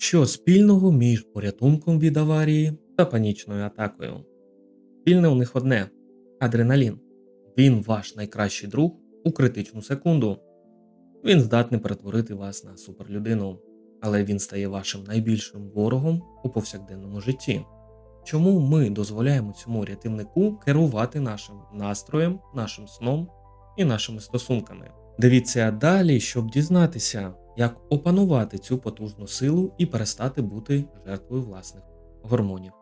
Що спільного між порятунком від аварії та панічною атакою? Спільне у них одне адреналін. Він ваш найкращий друг у критичну секунду. Він здатний перетворити вас на суперлюдину, але він стає вашим найбільшим ворогом у повсякденному житті. Чому ми дозволяємо цьому рятівнику керувати нашим настроєм, нашим сном і нашими стосунками? Дивіться далі, щоб дізнатися, як опанувати цю потужну силу і перестати бути жертвою власних гормонів.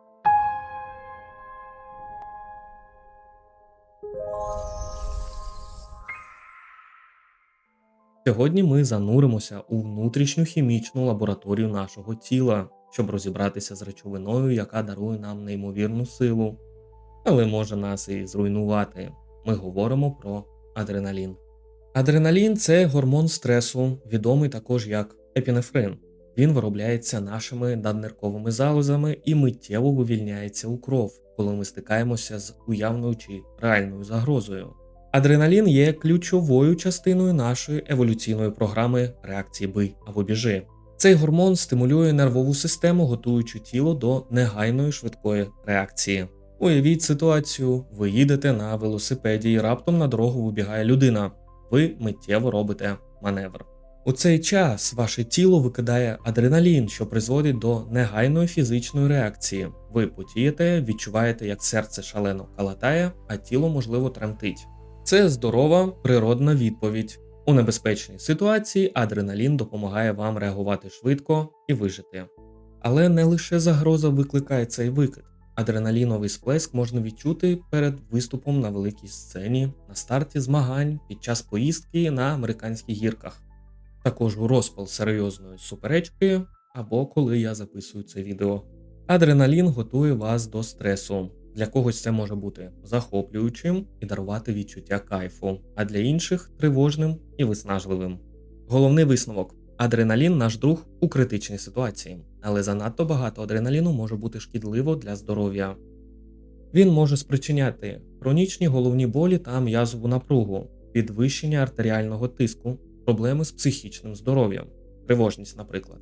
Сьогодні ми зануримося у внутрішню хімічну лабораторію нашого тіла, щоб розібратися з речовиною, яка дарує нам неймовірну силу, але може нас і зруйнувати. Ми говоримо про адреналін. Адреналін це гормон стресу, відомий також як епінефрин. Він виробляється нашими наднирковими залозами і миттєво вивільняється у кров, коли ми стикаємося з уявною чи реальною загрозою. Адреналін є ключовою частиною нашої еволюційної програми реакції бий або біжи. Цей гормон стимулює нервову систему, готуючи тіло до негайної швидкої реакції. Уявіть ситуацію: ви їдете на велосипеді і раптом на дорогу вибігає людина. Ви миттєво робите маневр. У цей час ваше тіло викидає адреналін, що призводить до негайної фізичної реакції. Ви потієте, відчуваєте, як серце шалено калатає, а тіло можливо тремтить. Це здорова природна відповідь. У небезпечній ситуації адреналін допомагає вам реагувати швидко і вижити. Але не лише загроза викликає цей викид. Адреналіновий сплеск можна відчути перед виступом на великій сцені, на старті змагань, під час поїздки на американських гірках, також у розпал серйозної суперечки або коли я записую це відео. Адреналін готує вас до стресу. Для когось це може бути захоплюючим і дарувати відчуття кайфу, а для інших тривожним і виснажливим. Головний висновок: адреналін наш друг у критичній ситуації, але занадто багато адреналіну може бути шкідливо для здоров'я. Він може спричиняти хронічні головні болі та м'язову напругу, підвищення артеріального тиску, проблеми з психічним здоров'ям, тривожність, наприклад.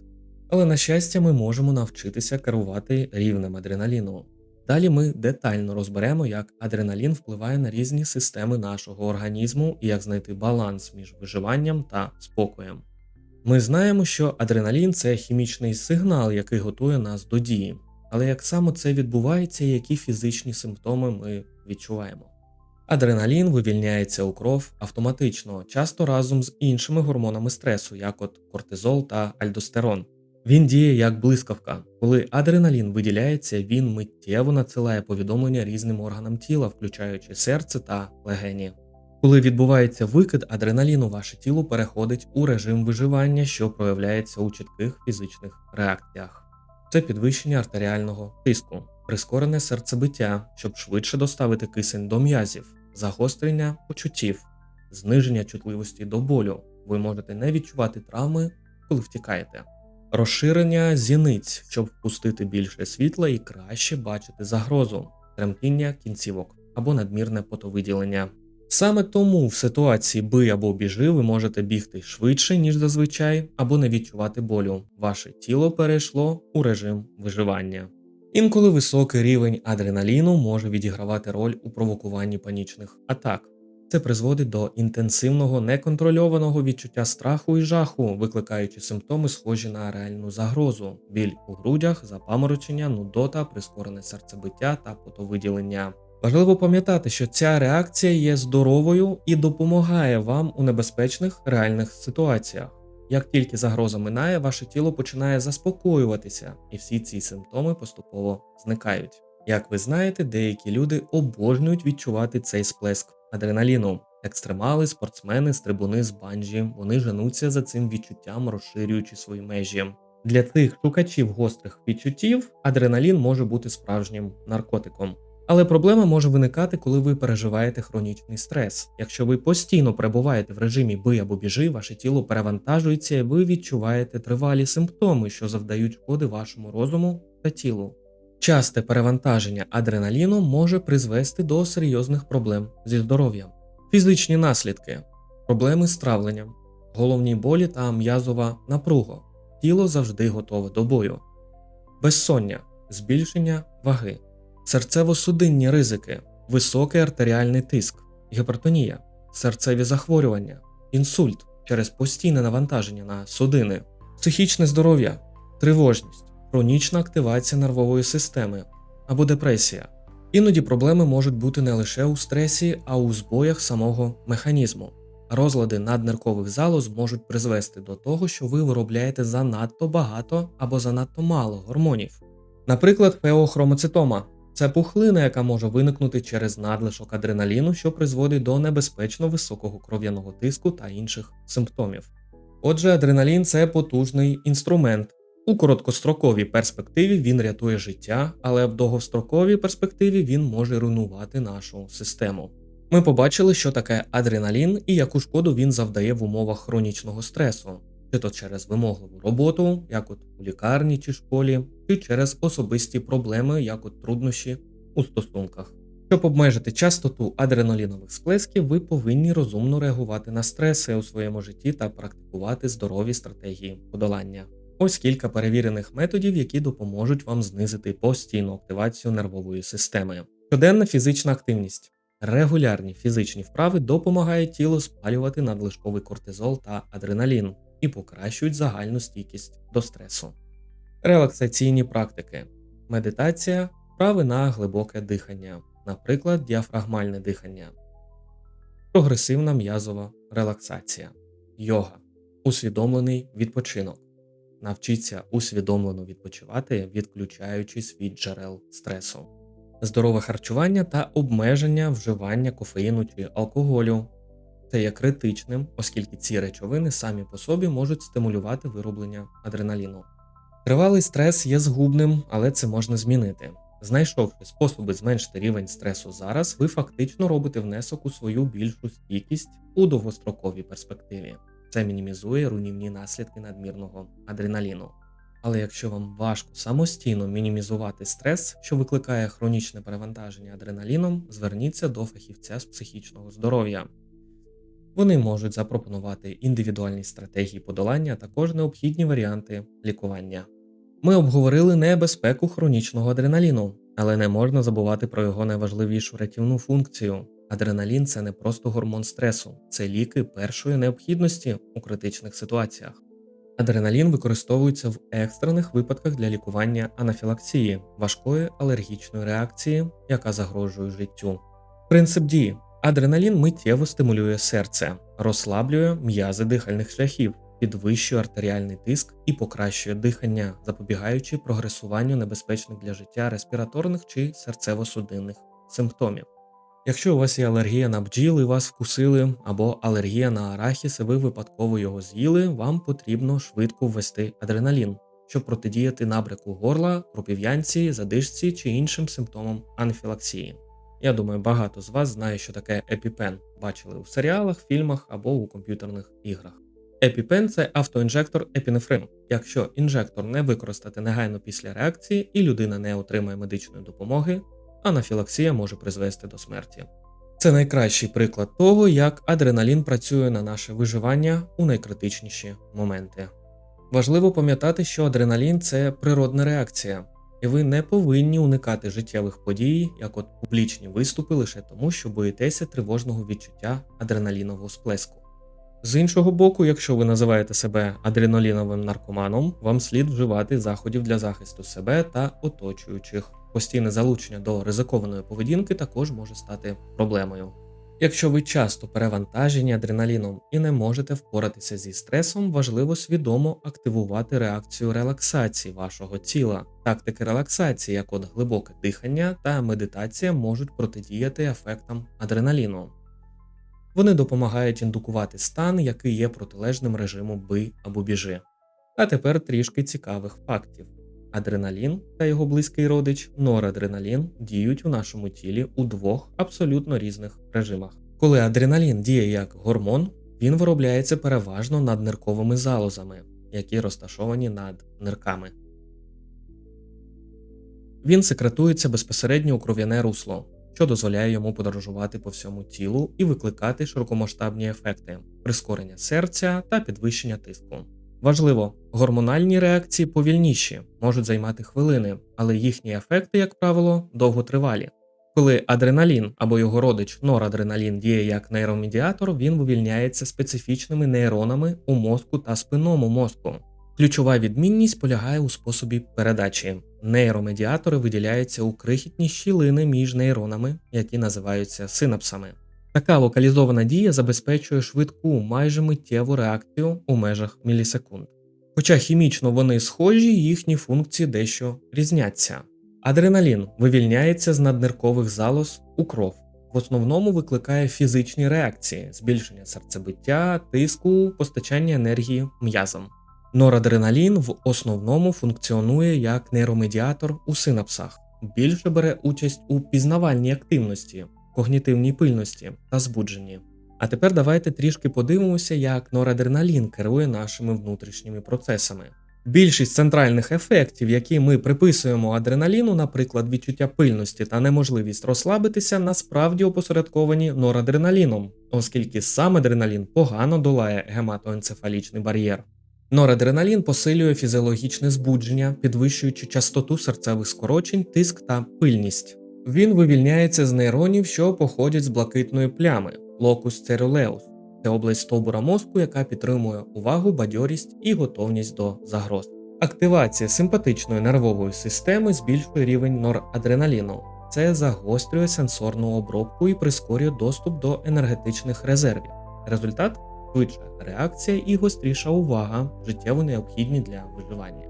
Але на щастя, ми можемо навчитися керувати рівнем адреналіну. Далі ми детально розберемо, як адреналін впливає на різні системи нашого організму і як знайти баланс між виживанням та спокоєм. Ми знаємо, що адреналін це хімічний сигнал, який готує нас до дії, але як саме це відбувається і які фізичні симптоми ми відчуваємо. Адреналін вивільняється у кров автоматично, часто разом з іншими гормонами стресу, як от кортизол та альдостерон. Він діє як блискавка. Коли адреналін виділяється, він миттєво надсилає повідомлення різним органам тіла, включаючи серце та легені. Коли відбувається викид адреналіну, ваше тіло переходить у режим виживання, що проявляється у чітких фізичних реакціях. Це підвищення артеріального тиску, прискорене серцебиття, щоб швидше доставити кисень до м'язів, загострення почуттів, зниження чутливості до болю. Ви можете не відчувати травми, коли втікаєте. Розширення зіниць, щоб впустити більше світла і краще бачити загрозу, тремтіння кінцівок або надмірне потовиділення. Саме тому в ситуації бий або біжи ви можете бігти швидше, ніж зазвичай, або не відчувати болю. Ваше тіло перейшло у режим виживання. Інколи високий рівень адреналіну може відігравати роль у провокуванні панічних атак. Це призводить до інтенсивного неконтрольованого відчуття страху і жаху, викликаючи симптоми, схожі на реальну загрозу, біль у грудях, запаморочення, нудота, прискорене серцебиття та потовиділення. Важливо пам'ятати, що ця реакція є здоровою і допомагає вам у небезпечних реальних ситуаціях. Як тільки загроза минає, ваше тіло починає заспокоюватися, і всі ці симптоми поступово зникають. Як ви знаєте, деякі люди обожнюють відчувати цей сплеск адреналіну. Екстремали, спортсмени, стрибуни з банджі, вони женуться за цим відчуттям, розширюючи свої межі. Для цих шукачів гострих відчуттів адреналін може бути справжнім наркотиком. Але проблема може виникати, коли ви переживаєте хронічний стрес. Якщо ви постійно перебуваєте в режимі бий або біжи, ваше тіло перевантажується і ви відчуваєте тривалі симптоми, що завдають шкоди вашому розуму та тілу. Часте перевантаження адреналіну може призвести до серйозних проблем зі здоров'ям, фізичні наслідки, проблеми з травленням, головні болі та м'язова напруга, тіло завжди готове до бою. Безсоння, збільшення ваги, серцево-судинні ризики, високий артеріальний тиск, гіпертонія, серцеві захворювання, інсульт через постійне навантаження на судини, психічне здоров'я, тривожність, хронічна активація нервової системи або депресія. Іноді проблеми можуть бути не лише у стресі, а у збоях самого механізму. Розлади надниркових залоз можуть призвести до того, що ви виробляєте занадто багато або занадто мало гормонів. Наприклад, феохромоцитома це пухлина, яка може виникнути через надлишок адреналіну, що призводить до небезпечно високого кров'яного тиску та інших симптомів. Отже, адреналін це потужний інструмент. У короткостроковій перспективі він рятує життя, але в довгостроковій перспективі він може руйнувати нашу систему. Ми побачили, що таке адреналін і яку шкоду він завдає в умовах хронічного стресу, чи то через вимогливу роботу, як от у лікарні чи школі, чи через особисті проблеми, як от труднощі у стосунках. Щоб обмежити частоту адреналінових сплесків, ви повинні розумно реагувати на стреси у своєму житті та практикувати здорові стратегії подолання. Ось кілька перевірених методів, які допоможуть вам знизити постійну активацію нервової системи. Щоденна фізична активність. Регулярні фізичні вправи допомагають тілу спалювати надлишковий кортизол та адреналін і покращують загальну стійкість до стресу. Релаксаційні практики, медитація, вправи на глибоке дихання, наприклад, діафрагмальне дихання, прогресивна м'язова релаксація, йога, усвідомлений відпочинок. Навчіться усвідомлено відпочивати, відключаючись від джерел стресу, здорове харчування та обмеження вживання кофеїну чи алкоголю. Це є критичним, оскільки ці речовини самі по собі можуть стимулювати вироблення адреналіну. Тривалий стрес є згубним, але це можна змінити. Знайшовши способи зменшити рівень стресу зараз, ви фактично робите внесок у свою більшу стійкість у довгостроковій перспективі. Це мінімізує руйнівні наслідки надмірного адреналіну. Але якщо вам важко самостійно мінімізувати стрес, що викликає хронічне перевантаження адреналіном, зверніться до фахівця з психічного здоров'я. Вони можуть запропонувати індивідуальні стратегії подолання, а також необхідні варіанти лікування. Ми обговорили небезпеку хронічного адреналіну, але не можна забувати про його найважливішу рятівну функцію. Адреналін це не просто гормон стресу, це ліки першої необхідності у критичних ситуаціях. Адреналін використовується в екстрених випадках для лікування анафілаксії, важкої алергічної реакції, яка загрожує життю. Принцип дії: адреналін миттєво стимулює серце, розслаблює м'язи дихальних шляхів, підвищує артеріальний тиск і покращує дихання, запобігаючи прогресуванню небезпечних для життя респіраторних чи серцево-судинних симптомів. Якщо у вас є алергія на бджіл і вас вкусили, або алергія на арахіс, і ви випадково його з'їли, вам потрібно швидко ввести адреналін, щоб протидіяти набряку горла, кропів'янці, задишці чи іншим симптомам анафілаксії. Я думаю, багато з вас знає, що таке епіпен, бачили у серіалах, фільмах або у комп'ютерних іграх. Епіпен це автоінжектор епінефрин. Якщо інжектор не використати негайно після реакції і людина не отримає медичної допомоги, анафілаксія може призвести до смерті. Це найкращий приклад того, як адреналін працює на наше виживання у найкритичніші моменти. Важливо пам'ятати, що адреналін це природна реакція, і ви не повинні уникати життєвих подій, як от публічні виступи лише тому, що боїтеся тривожного відчуття адреналінового сплеску. З іншого боку, якщо ви називаєте себе адреналіновим наркоманом, вам слід вживати заходів для захисту себе та оточуючих. Постійне залучення до ризикованої поведінки також може стати проблемою. Якщо ви часто перевантажені адреналіном і не можете впоратися зі стресом, важливо свідомо активувати реакцію релаксації вашого тіла. Тактики релаксації, як от глибоке дихання та медитація, можуть протидіяти ефектам адреналіну. Вони допомагають індукувати стан, який є протилежним режиму бий або біжи. А тепер трішки цікавих фактів. Адреналін та його близький родич норадреналін діють у нашому тілі у двох абсолютно різних режимах. Коли адреналін діє як гормон, він виробляється переважно над нирковими залозами, які розташовані над нирками. Він секретується безпосередньо у кров'яне русло, що дозволяє йому подорожувати по всьому тілу і викликати широкомасштабні ефекти, прискорення серця та підвищення тиску. Важливо, гормональні реакції повільніші, можуть займати хвилини, але їхні ефекти, як правило, довготривалі. Коли адреналін або його родич норадреналін діє як нейромедіатор, він вивільняється специфічними нейронами у мозку та спинному мозку. Ключова відмінність полягає у способі передачі. Нейромедіатори виділяються у крихітні щілини між нейронами, які називаються синапсами. Така локалізована дія забезпечує швидку, майже миттєву реакцію у межах мілісекунд. Хоча хімічно вони схожі, їхні функції дещо різняться. Адреналін вивільняється з надниркових залоз у кров. В основному викликає фізичні реакції, збільшення серцебиття, тиску, постачання енергії м'язам. Норадреналін в основному функціонує як нейромедіатор у синапсах, більше бере участь у пізнавальній активності, когнітивній пильності та збудженні. А тепер давайте трішки подивимося, як норадреналін керує нашими внутрішніми процесами. Більшість центральних ефектів, які ми приписуємо адреналіну, наприклад, відчуття пильності та неможливість розслабитися, насправді опосередковані норадреналіном, оскільки сам адреналін погано долає гематоенцефалічний бар'єр. Норадреналін посилює фізіологічне збудження, підвищуючи частоту серцевих скорочень, тиск та пильність. Він вивільняється з нейронів, що походять з блакитної плями локус церулеус. Це область стовбура мозку, яка підтримує увагу, бадьорість і готовність до загроз. Активація симпатичної нервової системи збільшує рівень норадреналіну. Це загострює сенсорну обробку і прискорює доступ до енергетичних резервів. Результат швидша реакція і гостріша увага, життєво необхідні для виживання.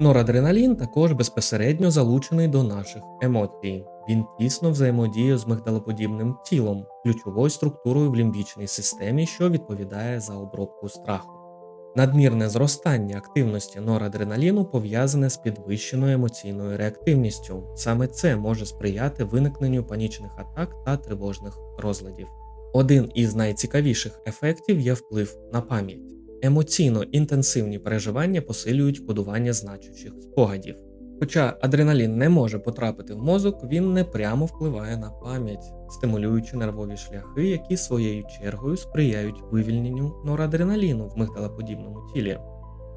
Норадреналін також безпосередньо залучений до наших емоцій. Він тісно взаємодіє з мигдалоподібним тілом, ключовою структурою в лімбічній системі, що відповідає за обробку страху. Надмірне зростання активності норадреналіну пов'язане з підвищеною емоційною реактивністю. Саме це може сприяти виникненню панічних атак та тривожних розладів. Один із найцікавіших ефектів є вплив на пам'ять. Емоційно інтенсивні переживання посилюють кодування значущих спогадів. Хоча адреналін не може потрапити в мозок, він не прямо впливає на пам'ять, стимулюючи нервові шляхи, які своєю чергою сприяють вивільненню норадреналіну в мигдалоподібному тілі.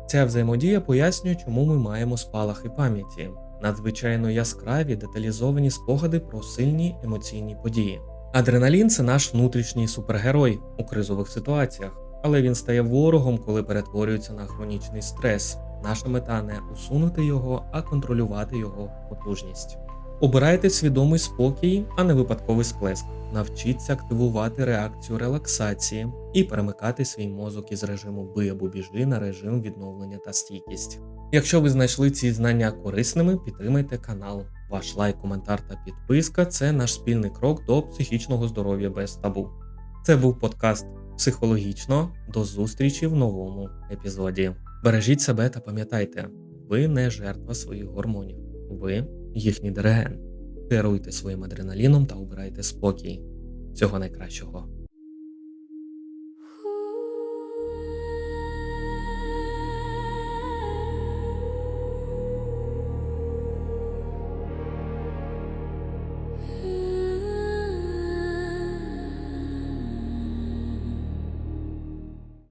Ця взаємодія пояснює, чому ми маємо спалахи пам'яті, надзвичайно яскраві деталізовані спогади про сильні емоційні події. Адреналін це наш внутрішній супергерой у кризових ситуаціях, але він стає ворогом, коли перетворюється на хронічний стрес. Наша мета не усунути його, а контролювати його потужність. Обирайте свідомий спокій, а не випадковий сплеск. Навчіться активувати реакцію релаксації і перемикати свій мозок із режиму бий або біжи на режим відновлення та стійкість. Якщо ви знайшли ці знання корисними, підтримайте канал. Ваш лайк, коментар та підписка це наш спільний крок до психічного здоров'я без табу. Це був подкаст психологічно. До зустрічі в новому епізоді. Бережіть себе та пам'ятайте, ви не жертва своїх гормонів, ви їхній диригент. Керуйте своїм адреналіном та обирайте спокій. Всього найкращого.